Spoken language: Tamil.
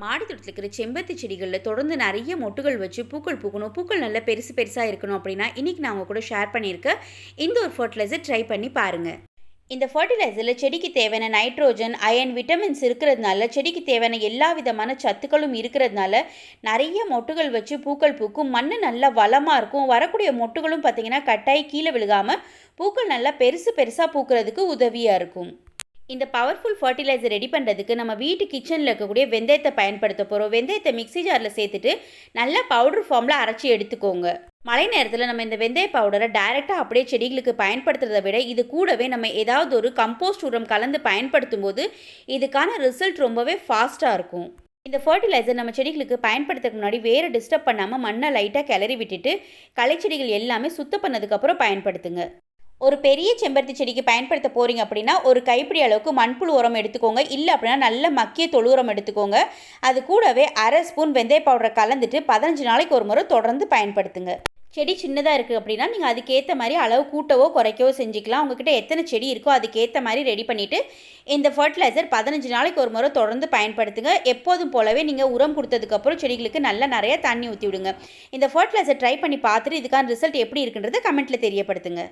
மாடித்தோட்டத்தில் இருக்கிற செம்பருத்தி செடிகளில் தொடர்ந்து நிறைய மொட்டுகள் வச்சு பூக்கள் பூக்கணும். பூக்கள் நல்லா பெருசு பெருசாக இருக்கணும் அப்படின்னா இன்றைக்கி நான் உங்கள் கூட ஷேர் பண்ணியிருக்கேன் இந்த ஒரு ஃபர்டிலைசர் ட்ரை பண்ணி பாருங்கள் இந்த ஃபர்டிலைசரில் செடிக்கு தேவையான நைட்ரோஜன் அயன் விட்டமின்ஸ் இருக்கிறதுனால செடிக்கு தேவையான எல்லா விதமான சத்துக்களும் இருக்கிறதுனால நிறைய மொட்டுகள் வச்சு பூக்கள் பூக்கும். மண் நல்லா வளமாக இருக்கும். வரக்கூடிய மொட்டுகளும் பார்த்திங்கன்னா கட்டாயி கீழே விழுகாமல் பூக்கள் நல்லா பெருசு பெருசாக பூக்கிறதுக்கு உதவியாக இருக்கும். இந்த பவர்ஃபுல் ஃபர்டிலைசர் ரெடி பண்ணுறதுக்கு நம்ம வீட்டு கிச்சனில் இருக்கக்கூடிய வெந்தயத்தை பயன்படுத்த போகிறோம் வெந்தயத்தை மிக்ஸி ஜாரில் சேர்த்துட்டு நல்லா பவுடர் ஃபார்மில் அரைச்சி எடுத்துக்கோங்க. மழை நேரத்தில் நம்ம இந்த வெந்தய பவுடரை டைரெக்டாக அப்படியே செடிகளுக்கு பயன்படுத்துறதை விட இது கூடவே நம்ம ஏதாவது ஒரு கம்போஸ்ட் உரம் கலந்து பயன்படுத்தும் போது இதுக்கான ரிசல்ட் ரொம்பவே ஃபாஸ்ட்டாக இருக்கும். இந்த ஃபர்டிலைசர் நம்ம செடிகளுக்கு பயன்படுத்துறதுக்கு முன்னாடி வேறு டிஸ்டர்ப் பண்ணாமல் மண்ணை லைட்டாக கிளறி விட்டுட்டு களைச்செடிகள் எல்லாமே சுத்தம் பண்ணதுக்கப்புறம் பயன்படுத்துங்க. ஒரு பெரிய செம்பருத்தி செடிக்கு பயன்படுத்த போகிறீங்க அப்படின்னா ஒரு கைப்பிடி அளவுக்கு மண்புழு உரம் எடுத்துக்கோங்க. இல்லை அப்படின்னா நல்ல மக்கிய தொழு உரம் எடுத்துக்கோங்க. அது கூடவே அரை ஸ்பூன் வெந்தய பவுடரை கலந்துட்டு பதினஞ்சு நாளைக்கு ஒரு முறை தொடர்ந்து பயன்படுத்துங்க. செடி சின்னதாக இருக்குது அப்படின்னா நீங்கள் அதுக்கேற்ற மாதிரி அளவு கூட்டவோ குறைக்கவோ செஞ்சுக்கலாம். உங்ககிட்ட எத்தனை செடி இருக்கோ அதுக்கேற்ற மாதிரி ரெடி பண்ணிவிட்டு இந்த ஃபர்டிலைசர் பதினஞ்சு நாளைக்கு ஒரு முறை தொடர்ந்து பயன்படுத்துங்க. எப்போதும் போலவே நீங்கள் உரம் கொடுத்ததுக்கப்புறம் செடிகளுக்கு நல்லா நிறைய தண்ணி ஊற்றி விடுங்க. இந்த ஃபர்டிலைசர் ட்ரை பண்ணி பார்த்துட்டு இதுக்கான ரிசல்ட் எப்படி இருக்குன்றதை கமெண்ட்டில் தெரியப்படுத்துங்க.